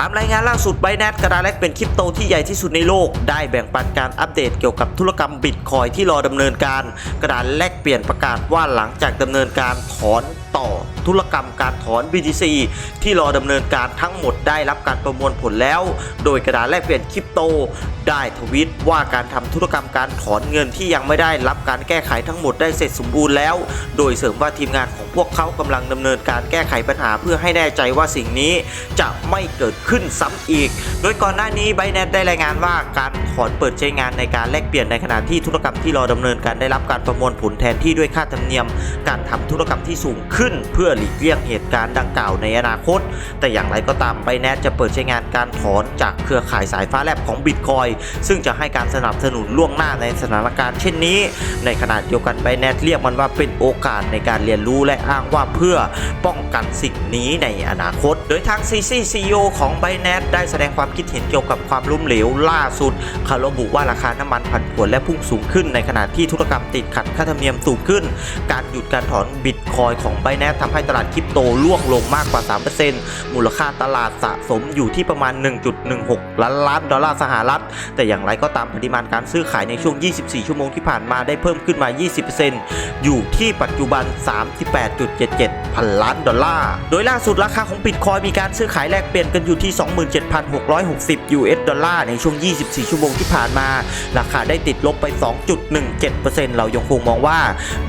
ตามรายงานล่าสุดไบแนทกระดาษแลกเป็นคริปโตที่ใหญ่ที่สุดในโลก ได้แบ่งปันการอัปเดตเกี่ยวกับธุรกรรมบิตคอยที่รอดำเนินการ กระดาษแลกเปลี่ยนประกาศว่าหลังจากดำเนินการถอน ต่อธุรกรรมการถอน BTC ที่รอดำเนินการทั้งหมดได้รับการประมวลผลแล้ว โดยกระดาษแลกเปลี่ยนคริปโต ได้ทวิตว่าการทำธุรกรรมการถอนเงินที่ยังไม่ได้รับการแก้ไขทั้งหมดได้เสร็จสมบูรณ์แล้ว โดยเสริมว่าทีมงานของพวกเขากำลังดำเนินการแก้ไขปัญหาเพื่อให้แน่ใจว่าสิ่งนี้จะไม่เกิดขึ้นซ้ำอีก โดยก่อนหน้านี้ไบแนนได้รายงานว่าการถอนเปิดใช้งานในการแลกเปลี่ยนในขณะที่ธุรกรรมที่รอดำเนินการได้รับการประมวลผลแทนที่ด้วยค่าธรรมเนียม การทำธุรกรรมที่สูงขึ้นเพื่อหลีกเลี่ยงเหตุการณ์ดังกล่าวในอนาคต แต่อย่างไรก็ตามไบแนนจะเปิดใช้งานการถอนจากเครือข่ายสายฟ้าแลบของบิตคอยซึ่งจะให้การสนับสนุนล่วงหน้าในสถานการณ์เช่นนี้ ในขณะเดียวกันไบแนนเรียกมันว่าเป็นโอกาสในการเรียนรู้และอ้างว่าเพื่อป้องกันสิ่งนี้ในอนาคต โดยทางซีซีซีอของไบแนนได้แสดงความคิดเห็นเกี่ยวกับความล้มเหลวล่าสุดเขาระบุว่าราคาน้ำมันผันผวนและพุ่งสูงขึ้น ในขณะที่ธุรกรรมติดขัดค่าธรรมเนียมสูงขึ้น การหยุดการถอนบิตคอยของไบนนทำให้ตลาดคริปโตร่วงลงมากกว่า 3%มูลค่าตลาดสะสมอยู่ที่ประมาณ 1.16 ล้านล้านดอลลาร์สหรัฐ แต่อย่างไรก็ตามปริมาณการซื้อขายในช่วง 24 ชั่วโมงที่ผ่านมาได้เพิ่มขึ้นมา 20%อยู่ที่ปัจจุบัน 38.77 พันล้านดอลลาร์ โดยล่าสุดราคาของบิตคอยมีการซื้อขายแลกเปลี่ยนกันอยู่ที่ 27,660 US ดอลลาร์ในช่วง 24 ชั่วโมงที่ผ่านมา ราคาได้ติดลบไป 2.17%เรายังคงมองว่า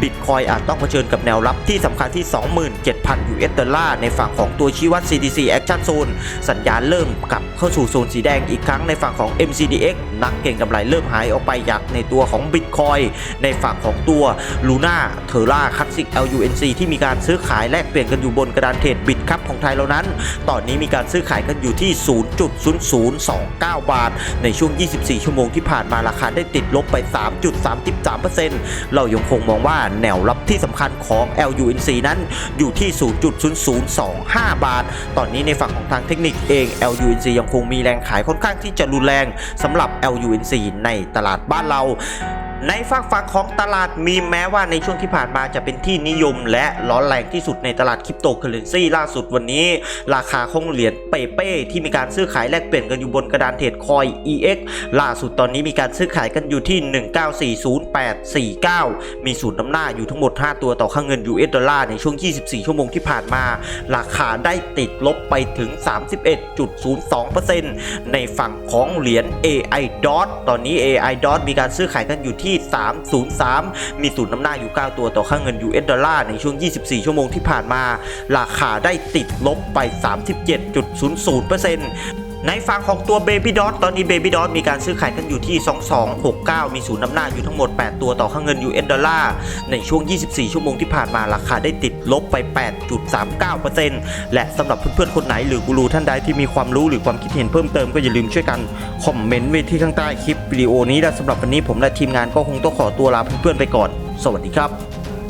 บิตคอยอาจต้องเผชิญกับแนวรับที่สำคัญที่27,000 US ดอลลาร์ในฝั่งของตัวชี้วัด CDC Action Zone สัญญาณเริ่มกลับเข้าสู่โซนสีแดงอีกครั้งในฝั่งของ MCDX นักเก่งกำไรเริ่มหายออกไปจากในตัวของ Bitcoin ในฝั่งของตัว Luna t e r r a Classic LUNC ที่มีการซื้อขายแลกเปลี่ยนกันอยู่บนกระดานเทรดบิตครับของไทยเรานั้น ตอนนี้มีการซื้อขายกันอยู่ที่ 0.0029 บาท ในช่วง 24 ชั่วโมงที่ผ่านมาราคาได้ติดลบไป 3.33%เรายังคงมองว่าแนวรับที่สำคัญของ LUNC นั้นอยู่ที่ 0.0025 บาท ตอนนี้ในฝั่งของทางเทคนิคเอง LUNC ยังคงมีแรงขายค่อนข้างที่จะรุนแรงสำหรับ LUNC ในตลาดบ้านเรา ในฝั่งฝั่งของตลาดมีแม้ว่าในช่วงที่ผ่านมาจะเป็นที่นิยม และร้อนแรงที่สุดในตลาดคริปโตเคอเรนซีล่าสุดวันนี้ ราคาของเหรียญเปเป้ที่มีการซื้อขายแลกเปลี่ยนกันอยู่บนกระดานเทรดคอย EX ล่าสุดตอนนี้มีการซื้อขายกันอยู่ที่ 1940,849 มีศูนย์น้ำหน้าอยู่ทั้งหมด 5 ตัวต่อค่าเงิน US ดอลลาร์ในช่วง 24 ชั่วโมงที่ผ่านมา ราคาได้ติดลบไปถึง 31.02%ในฝั่งของเหรียญ AI DOT ตอนนี้ AI DOT มีการซื้อขายกันอยู่ที่303 มีศูนย์น้ำหน้าอยู่ 9 ตัวต่อค่าเงิน US ดอลลาร์ในช่วง 24 ชั่วโมงที่ผ่านมา ราคาได้ติดลบไป 37.00% ในฝั่งของตัว Baby Dot ตอนนี้ Baby Dot มีการซื้อขายกันอยู่ที่ 2269 มีศูนย์น้ำหน้าอยู่ทั้งหมด 8 ตัวต่อค่าเงิน US ดอลลาร์ในช่วง 24 ชั่วโมงที่ผ่านมาราคาได้ติดลบไป 8.39%และสำหรับเพื่อนๆคนไหนหรือกูรูท่านใดที่มีความรู้หรือความคิดเห็นเพิ่มเติมก็อย่าลืมช่วยกันคอมเมนต์ไว้ที่ข้างใต้คลิปวิดีโอนี้และสำหรับวันนี้ผมและทีมงานก็คงต้องขอตัวลาเพื่อนๆไปก่อน สวัสดีครับ